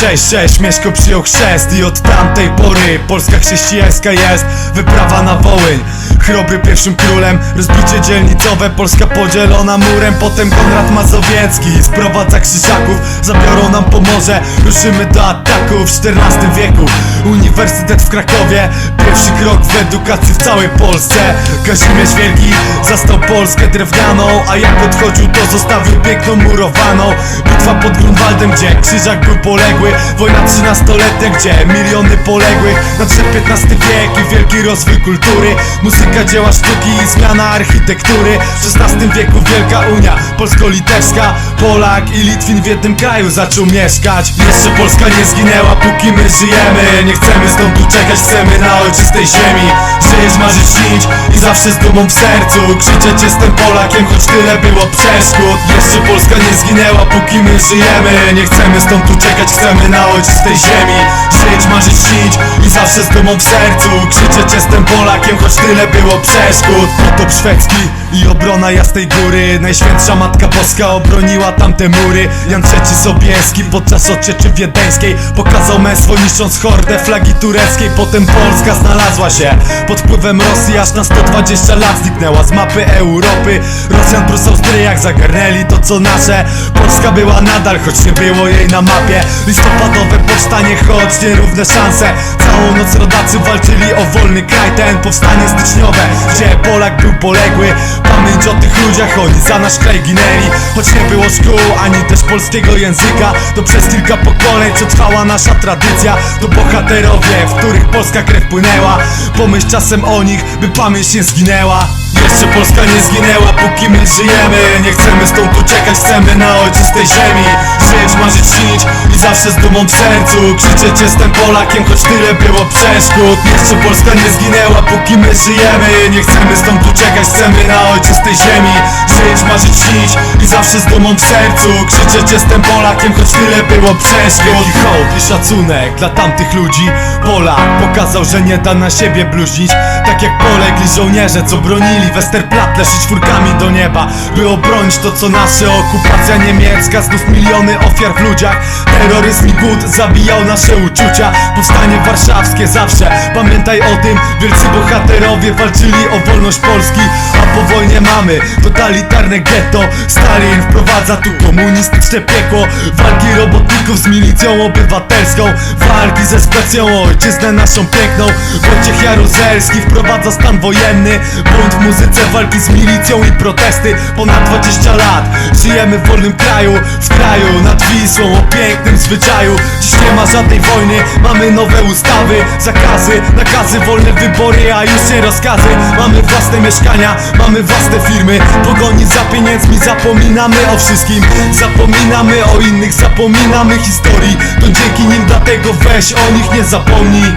966 Mieszko przyjął chrzest i od tamtej pory Polska chrześcijańska jest wyprawa na Wołyń Chrobry pierwszym królem, rozbicie dzielnicowe Polska podzielona murem, potem Konrad Mazowiecki Sprowadza krzyżaków, zabiorą nam Pomorze Ruszymy do ataku w XIV wieku. Uniwersytet w Krakowie Pierwszy krok w edukacji w całej Polsce. Kazimierz Wielki zastał Polskę drewnianą A jak odchodził to zostawił piękną murowaną Bitwa pod Grunwaldem, gdzie krzyżak był poległy Wojna trzynastoletnia, gdzie miliony poległych. Nadszedł XV wiek i wielki rozwój kultury. Muzyka, dzieła sztuki i zmiana architektury. W XVI wieku Wielka Unia Polsko-Litewska Polak i Litwin w jednym kraju zaczął mieszkać. Jeszcze Polska nie zginęła, póki my żyjemy. Nie chcemy stąd uciekać, chcemy na ojczystej ziemi. Żyjesz, marzysz, śnić i zawsze z dumą w sercu. Krzyczeć jestem Polakiem, choć tyle było przeszkód. Jeszcze Polska nie zginęła, póki my żyjemy. Nie chcemy stąd uciekać, chcemy na ojczystej ziemi. Żyć, marzyć, śnić i zawsze z dumą w sercu. Krzyczeć jestem Polakiem, choć tyle było przeszkód Potop szwedzki i obrona Jasnej Góry. Najświętsza Matka Boska obroniła tamte mury. Jan III Sobieski podczas odsieczy wiedeńskiej Pokazał męstwo niszcząc hordę flagi tureckiej. Potem Polska znalazła się pod wpływem Rosji Aż na 120 lat zniknęła z mapy Europy. Rosjan plus Austriak zagarnęli to co nasze. Polska była nadal, choć nie było jej na mapie. Listopadowe powstanie, choć nierówne szanse. Całą noc rodacy walczyli o wolny kraj. Ten powstanie styczniowe, gdzie Polak był poległy? Pamięć o tych ludziach, oni za nasz kraj ginęli. Choć nie było szkół, ani też polskiego języka. To przez kilka pokoleń przetrwała nasza tradycja. To bohaterowie, w których polska krew płynęła. Pomyśl czasem o nich, by pamięć nie zginęła. Jeszcze Polska nie zginęła, póki my żyjemy. Nie chcemy stąd uciekać, chcemy na ojczystej ziemi. Żyć, marzyć, śnić i zawsze z dumą w sercu. Krzyczeć jestem Polakiem, choć tyle było przeszkód. Jeszcze Polska nie zginęła, póki my żyjemy Nie chcemy stąd uciekać, chcemy na ojczystej ziemi Żyć, marzyć, śnić i zawsze z dumą w sercu Krzyczeć jestem Polakiem, choć tyle było przeszkód I hołd i szacunek dla tamtych ludzi. Polak pokazał, że nie da na siebie bluźnić. Tak jak polegli żołnierze, co bronili. Westerplatte szyć czwórkami do nieba By obronić to co nasze. Okupacja niemiecka, znów miliony ofiar w ludziach. Terroryzm i głód zabijał nasze uczucia. Powstanie warszawskie zawsze. Pamiętaj o tym, wielcy bohaterowie walczyli o wolność Polski A po wojnie mamy totalitarne getto Stalin wprowadza tu komunistyczne piekło Walki robotników z milicją obywatelską Walki ze specją ojczyznę naszą piękną. Wojciech Jaruzelski wprowadza stan wojenny Bunt w muzyce, walki z milicją i protesty. Ponad 20 lat Żyjemy w wolnym kraju W kraju nad Wisłą o pięknym zwyczaju. Dziś nie ma żadnej wojny Mamy nowe ustawy Zakazy, nakazy, wolne wybory A już nie rozkazy Mamy własne mieszkania Mamy własne firmy. Pogoni za pieniędzmi Zapominamy o wszystkim. Zapominamy o innych Zapominamy historii. To dzięki nim dlatego weź o nich nie zapomnij.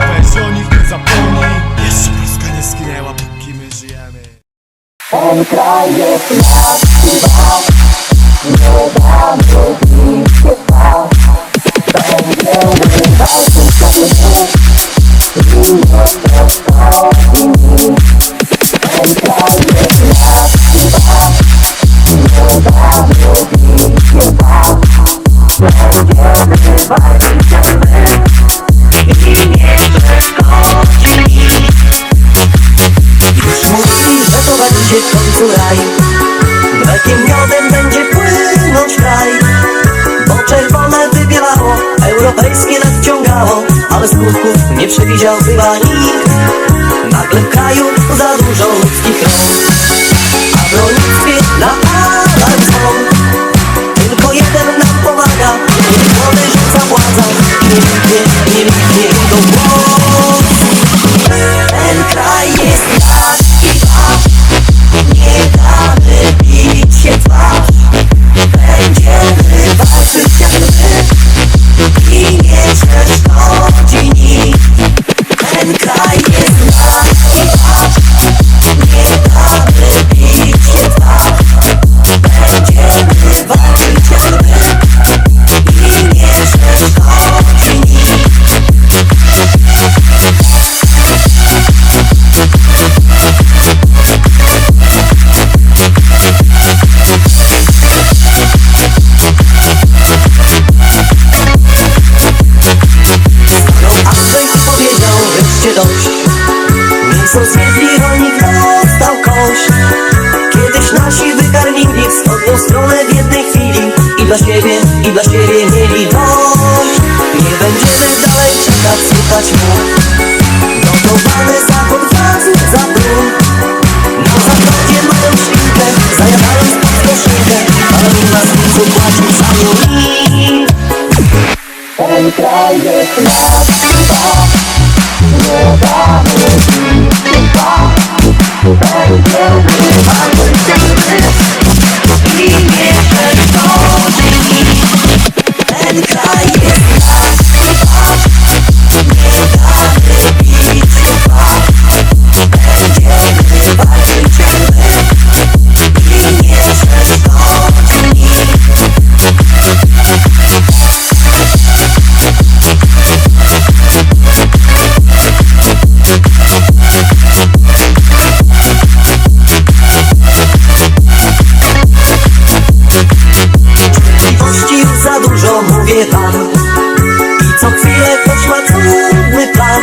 Weź o nich nie zapomnij. Jeszcze Polska nie zginęła póki my żyjemy. Ten kraj jest nasz będzie w końcu raj Mlekiem miodem będzie płynąć kraj Bo czerwone wybielało, europejskie nadciągało Ale skutków nie przewidział chyba nikt Nagle w kraju za dużo ludzkich rąk. A w rolnictwie Hey, mówię wam I co chwilę ktoś ma trudny plan.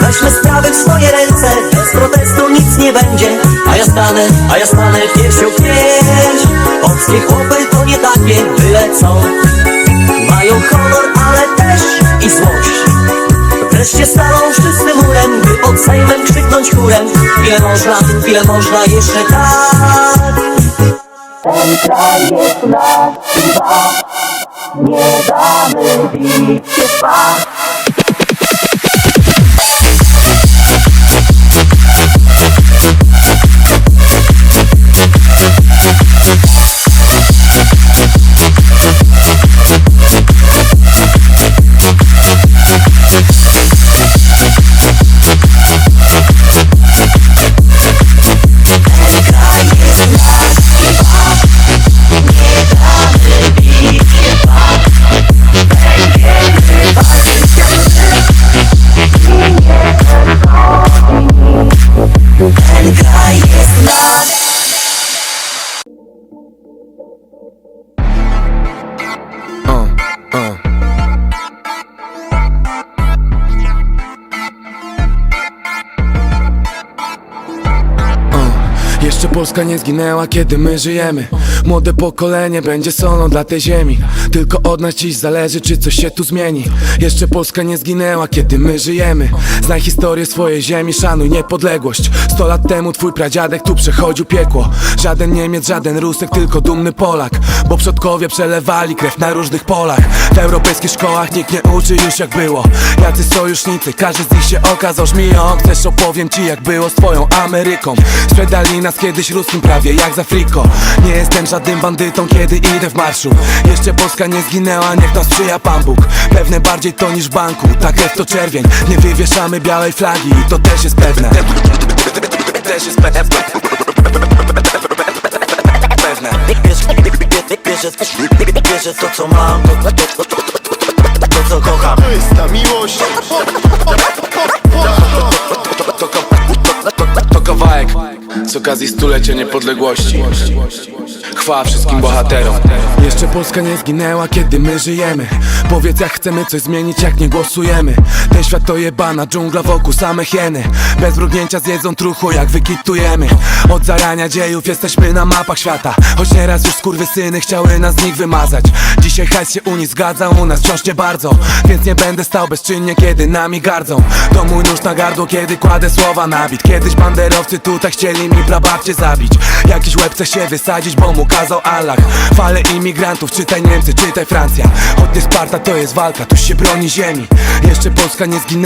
Weźmy sprawy w swoje ręce. Bez protestu nic nie będzie. A ja stanę, a ja stanę piersią w pierś Polskie chłopy to nie takie byle co. Mają honor, ale też i złość. Wreszcie staną wszyscy murem By pod Sejmem krzyknąć chórem. Ile można, ile można jeszcze tak? Ten kraj jest nasz chyba Nie damy bić się Polska nie zginęła, kiedy my żyjemy. Młode pokolenie będzie solą dla tej ziemi. Tylko od nas dziś zależy, czy coś się tu zmieni. Jeszcze Polska nie zginęła, kiedy my żyjemy. Znaj historię swojej ziemi, szanuj niepodległość. Sto lat temu twój pradziadek tu przechodził piekło. Żaden Niemiec, żaden Rusek, tylko dumny Polak. Bo przodkowie przelewali krew na różnych polach. W europejskich szkołach nikt nie uczy już jak było. Jacy sojusznicy, każdy z nich się okazał żmiją. Chcesz opowiem ci jak było z twoją Ameryką. Sprzedali nas kiedyś ruskim prawie jak za friko Nie jestem żadnym bandytą, kiedy idę w marszu Jeszcze Polska nie zginęła, niech nas sprzyja Pan Bóg Pewne bardziej to niż banku, tak jak to czerwień Nie wywieszamy białej flagi i to też jest pewne Też jest pewne Pewne Bierze, to co mam to, to, to, to, to co kocham To jest ta miłość z okazji stulecia niepodległości. Chwała wszystkim bohaterom Jeszcze Polska nie zginęła, kiedy my żyjemy. Powiedz jak chcemy coś zmienić, jak nie głosujemy. Ten świat to jebana dżungla wokół same hieny. Bez mrugnięcia zjedzą truchu, jak wykitujemy. Od zarania dziejów jesteśmy na mapach świata. Choć nieraz już skurwysyny chciały nas z nich wymazać. Dzisiaj hajs się u nich zgadza, u nas wciąż nie bardzo. Więc nie będę stał bezczynnie, kiedy nami gardzą. To mój nóż na gardło, kiedy kładę słowa na bit. Kiedyś banderowcy tutaj chcieli mi prababcie zabić. Jakiś łeb chce się wysadzić, bo mu kazał Allah. Fale imigrantów, czytaj Niemcy, czytaj Francja. Nie Sparta to jest walka, tu się broni ziemi. Jeszcze Polska nie zginęła